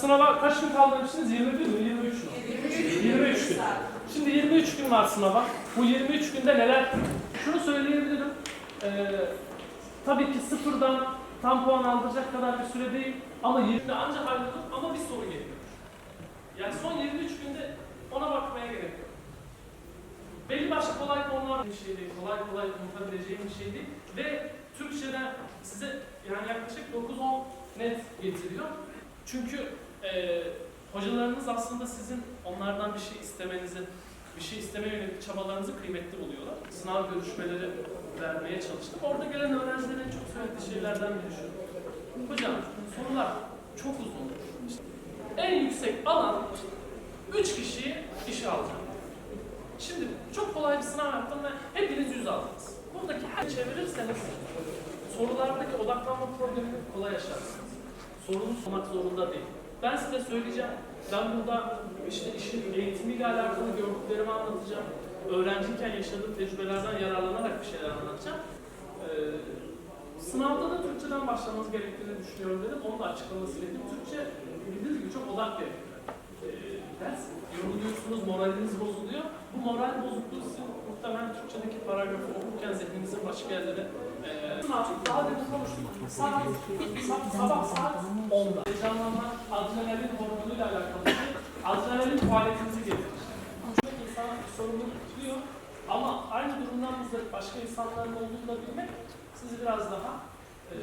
sınava kaç gün kaldı demiştiniz? 21 mi? 23 mü? 23 gün. Şimdi 23 gün var sınava. Bu 23 günde neler? Şunu söyleyebilirim. Ee, tabii ki sıfırdan tam puan aldıracak kadar bir süre değil. Ama 20 ancak hallolur ama bir soru geliyor. Yani son 23 günde ona bakmaya gerek yok. Belli başlı kolay konular bir şey değil. Kolay kolay unutabileceğim bir şey değil. Ve Türkçeden size yani yaklaşık 9-10 net getiriyor. Çünkü e, hocalarınız aslında sizin onlardan bir şey istemenizi, bir şey istemeye yönelik çabalarınızı kıymetli buluyorlar. Sınav görüşmeleri vermeye çalıştık. Orada gelen öğrencilerin en çok söylediği şeylerden biri şu. Hocam sorular çok uzun. İşte en yüksek alan 3 kişiyi işe alacak. Şimdi çok kolay bir sınav yaptım ve hepiniz yüz aldınız. Buradaki her çevirirseniz sorulardaki odaklanma problemini kolay aşarsınız. Sorunun olmak zorunda değil. Ben size söyleyeceğim. Ben burada işte işin eğitimiyle alakalı gördüklerimi anlatacağım. Öğrenciyken yaşadığım tecrübelerden yararlanarak bir şeyler anlatacağım. Ee, sınavda da Türkçeden başlamanız gerektiğini düşünüyorum dedim. Onu da açıklamasını dedim. Türkçe bildiğiniz gibi çok odak gerekiyor. Ee, ders yoruluyorsunuz, moraliniz bozuluyor. Bu moral bozukluğu sizin muhtemelen Türkçedeki paragrafı okurken zihninizin başka yerlere daha demin konuştuk. Saat, sa- sabah saat 10'da. Heyecanlanma, adrenalin hormonuyla alakalı şey. Adrenalin faaliyetinizi getirir. Çok insan sorumluluk tutuyor. Ama aynı durumdan muzdarip başka insanların olduğunu da bilmek sizi biraz daha e,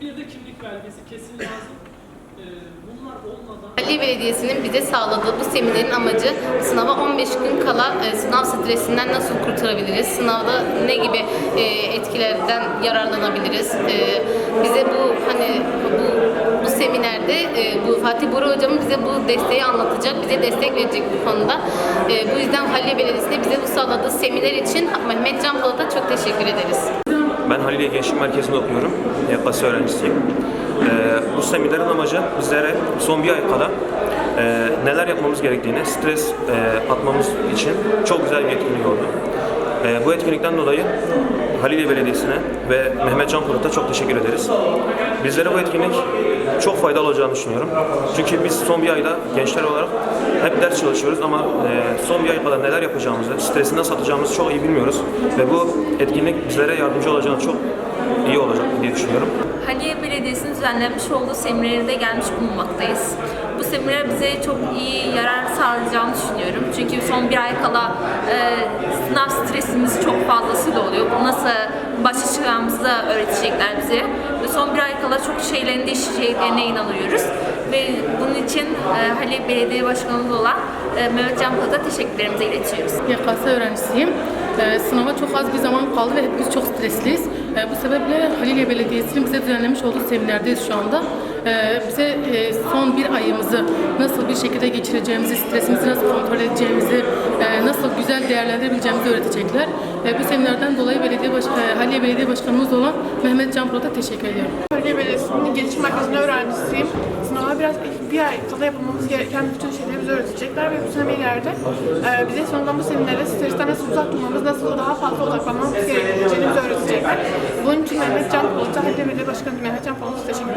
bir de kimlik belgesi kesin lazım. E, Ali Belediyesi'nin bize sağladığı bu seminerin amacı sınava 15 gün kala e, sınav stresinden nasıl kurtarabiliriz? Sınavda ne gibi e, etkilerden yararlanabiliriz? E, bize bu hani bu bu seminerde e, bu Fatih Bora hocamız bize bu desteği anlatacak, bize destek verecek bu konuda. E, bu yüzden Halil Belediyesi'ne bize bu sağladığı seminer için Mehmet Can Polat'a çok teşekkür ederiz. Ben Haliliye Gençlik Merkezi'nde okuyorum. Yaklaşık öğrencisiyim. Ee, bu seminerin amacı bizlere son bir ay kala e, neler yapmamız gerektiğini, stres e, atmamız için çok güzel bir etkinlik oldu. E, bu etkinlikten dolayı Haliliye Belediyesi'ne ve Mehmet Can Polat'a çok teşekkür ederiz. Bizlere bu etkinlik çok faydalı olacağını düşünüyorum. Çünkü biz son bir ayda gençler olarak hep ders çalışıyoruz ama e, son bir ay kadar neler yapacağımızı, stresi nasıl atacağımızı çok iyi bilmiyoruz. Ve bu etkinlik bizlere yardımcı olacağını çok iyi olacak diye düşünüyorum. Haliye Belediyesi'nin düzenlenmiş olduğu seminere de gelmiş bulunmaktayız. Bu seminer bize çok iyi yarar sağlayacağını düşünüyorum. Çünkü son bir ay kala e, sınav stresimiz çok fazlasıyla oluyor. Bu nasıl başa çıkacağımızı da öğretecekler bize. Ve son bir ay kala çok şeylerin değişeceklerine inanıyoruz. Ve bunun için e, Haliye Belediye Başkanımız olan e, Mehmet Can Polat'a teşekkürlerimizi iletiyoruz. YKS öğrencisiyim. Ee, sınava çok az bir zaman kaldı ve hepimiz çok stresliyiz. Ee, bu sebeple Haliliye Belediyesi'nin bize düzenlemiş olduğu seminerdeyiz şu anda. Ee, bize e, son bir ayımızı nasıl bir şekilde geçireceğimizi, stresimizi nasıl kontrol edeceğimizi, e, nasıl güzel değerlendirebileceğimizi öğretecekler. E, bu seminerden dolayı belediye baş, e, Haliye Belediye Başkanımız olan Mehmet Can Polat'a teşekkür ediyorum. Bölge Belediyesi'nin gelişim merkezinde öğrencisiyim. Sınava biraz bir ay kala yapmamız gereken bütün şeyleri bize öğretecekler ve bu seminerde e, bize sonunda bu seminerde stresten nasıl uzak durmamız, nasıl daha fazla odaklanmamız gerektiğini Başkanım Mehmet Can Polat. Teşekkür